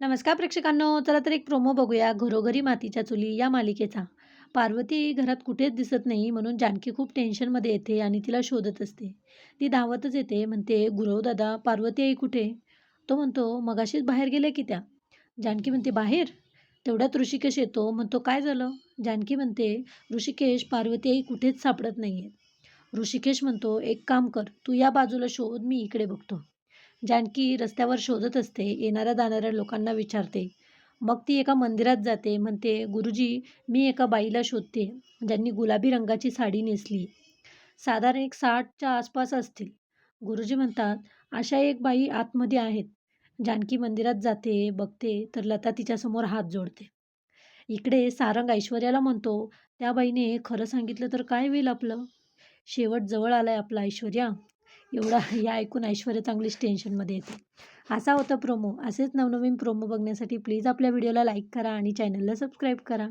नमस्कार प्रेक्षकांनो चला तर एक प्रोमो बघूया. घरोघरी मातीच्या चुली या मालिकेचा. पार्वती घरात कुठेच दिसत नाही म्हणून जानकी खूप टेन्शनमध्ये येते आणि तिला शोधत असते. ती धावतच येते म्हणते गुरवदादा पार्वती आई कुठे? तो म्हणतो मगाशीच बाहेर गेले की त्या. जानकी म्हणते बाहेर? तेवढ्यात ऋषिकेश येतो. म्हणतो काय झालं? जानकी म्हणते ऋषिकेश पार्वती आई कुठेच सापडत नाही आहेत ऋषिकेश म्हणतो एक काम कर तू या बाजूला शोध मी इकडे बघतो. जानकी रस्त्यावर शोधत असते येणाऱ्या जाणाऱ्या लोकांना विचारते. मग ती एका मंदिरात जाते म्हणते गुरुजी मी एका बाईला शोधते ज्यांनी गुलाबी रंगाची साडी नेसली. साधारण एक साठच्या आसपास असतील. गुरुजी म्हणतात अशा एक बाई आतमध्ये आहेत. जानकी मंदिरात जाते बघते तर लता तिच्यासमोर हात जोडते. इकडे सारंग ऐश्वर्याला म्हणतो त्या बाईने खरं सांगितलं तर काय होईल आपलं? शेवट जवळ आलाय आपला ऐश्वर्या. एवढा या ऐकून ऐश्वर्या चांगलीच टेन्शनमध्ये येते. असा होता प्रोमो असेच नवनवीन प्रोमो बघण्यासाठी प्लीज आपल्या व्हिडिओला लाईक करा आणि चॅनलला सबस्क्राईब करा.